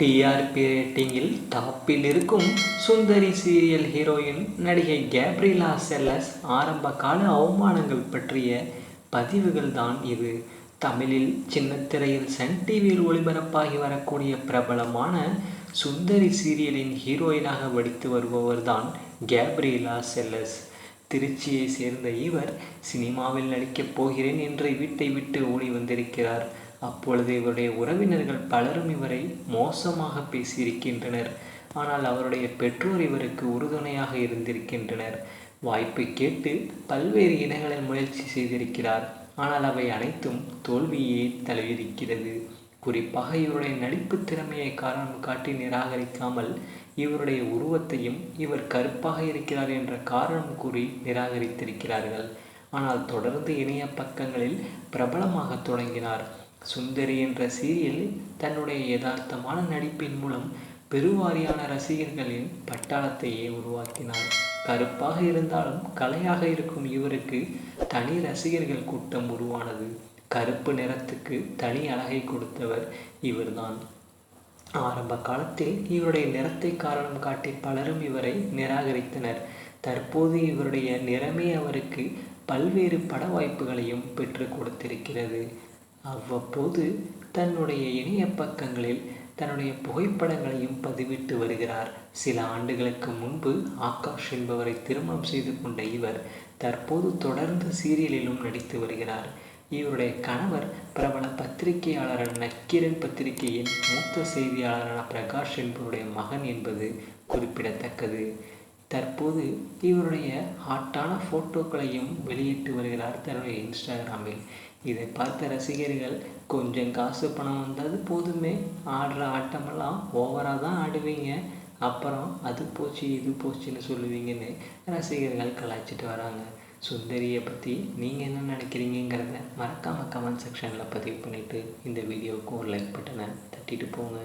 TRP ரேட்டிங்கில் டாப்பில் இருக்கும் சுந்தரி சீரியல் ஹீரோயின் நடிகை கேப்ரிலா செல்லஸ் ஆரம்ப கால அவமானங்கள் பற்றிய பதிவுகள் தான் இது. தமிழில் சின்னத்திரையில் சன் டிவியில் ஒளிபரப்பாகி வரக்கூடிய பிரபலமான சுந்தரி சீரியலின் ஹீரோயினாக வடித்து வருபவர்தான் கேப்ரியலா செல்லஸ். திருச்சியை சேர்ந்த இவர் சினிமாவில் நடிக்கப் போகிறேன் என்று வீட்டை விட்டு ஓடி வந்திருக்கிறார். அப்பொழுது இவருடைய உறவினர்கள் பலரும் இவரை மோசமாக பேசியிருக்கின்றனர். ஆனால் அவருடைய பெற்றோர் இவருக்கு உறுதுணையாக இருந்திருக்கின்றனர். வாய்ப்பு கேட்டு பல்வேறு இடங்களில் முயற்சி செய்திருக்கிறார். ஆனால் அவை அனைத்தும் தோல்வியே தழுவியிருக்கிறது. குறிப்பாக இவருடைய நடிப்பு திறமையை காரணம் காட்டி நிராகரிக்காமல் இவருடைய உருவத்தையும் இவர் கருப்பாக இருக்கிறார் என்ற காரணம் கூறி நிராகரித்திருக்கிறார்கள். ஆனால் தொடர்ந்து இணைய பக்கங்களில் பிரபலமாக தொடங்கினார். சுந்தரி என்ற சீரியலில் தன்னுடைய யதார்த்தமான நடிப்பின் மூலம் பெருவாரியான ரசிகர்களின் பட்டாளத்தையே உருவாக்கினார். கருப்பாக இருந்தாலும் கலையாக இருக்கும் இவருக்கு தனி ரசிகர்கள் கூட்டம் உருவானது. கருப்பு நிறத்துக்கு தனி அழகை கொடுத்தவர் இவர்தான். ஆரம்ப காலத்தில் இவருடைய நிறத்தை காரணம் காட்டி பலரும் இவரை நிராகரித்தனர். தற்போது இவருடைய நிறமே அவருக்கு பல்வேறு பட வாய்ப்புகளையும் பெற்றுக் கொடுத்திருக்கிறது. அவ்வப்போது தன்னுடைய இணைய பக்கங்களில் தன்னுடைய புகைப்படங்களையும் பதிவிட்டு வருகிறார். சில ஆண்டுகளுக்கு முன்பு ஆகாஷ் என்பவரை திருமணம் செய்து கொண்ட இவர் தற்போது தொடர்ந்து சீரியலிலும் நடித்து வருகிறார். இவருடைய கணவர் பிரபல பத்திரிகையாளரான நக்கீரன் பத்திரிகையின் மூத்த செய்தியாளரான பிரகாஷ் என்பவருடைய மகன் என்பது குறிப்பிடத்தக்கது. தற்போது இவருடைய ஹாட்டான ஃபோட்டோக்களையும் வெளியிட்டு வருகிறார் தன்னுடைய இன்ஸ்டாகிராமில். இதை பார்த்த ரசிகர்கள் கொஞ்சம் காசு பணம் வந்தது போதுமே ஆடுற ஆட்டமெல்லாம் ஓவராக தான் ஆடுவீங்க. அப்புறம் அது போச்சு இது போச்சுன்னு சொல்லுவீங்கன்னு ரசிகர்கள் கலாய்ச்சிட்டு வராங்க. சுந்தரியை பற்றி நீங்கள் என்ன நினைக்கிறீங்கிறத மறக்காமல் கமெண்ட் செக்ஷனில் பதிவு பண்ணிவிட்டு இந்த வீடியோவுக்கு ஒரு லைக் பட்டனை தட்டிட்டு போங்க.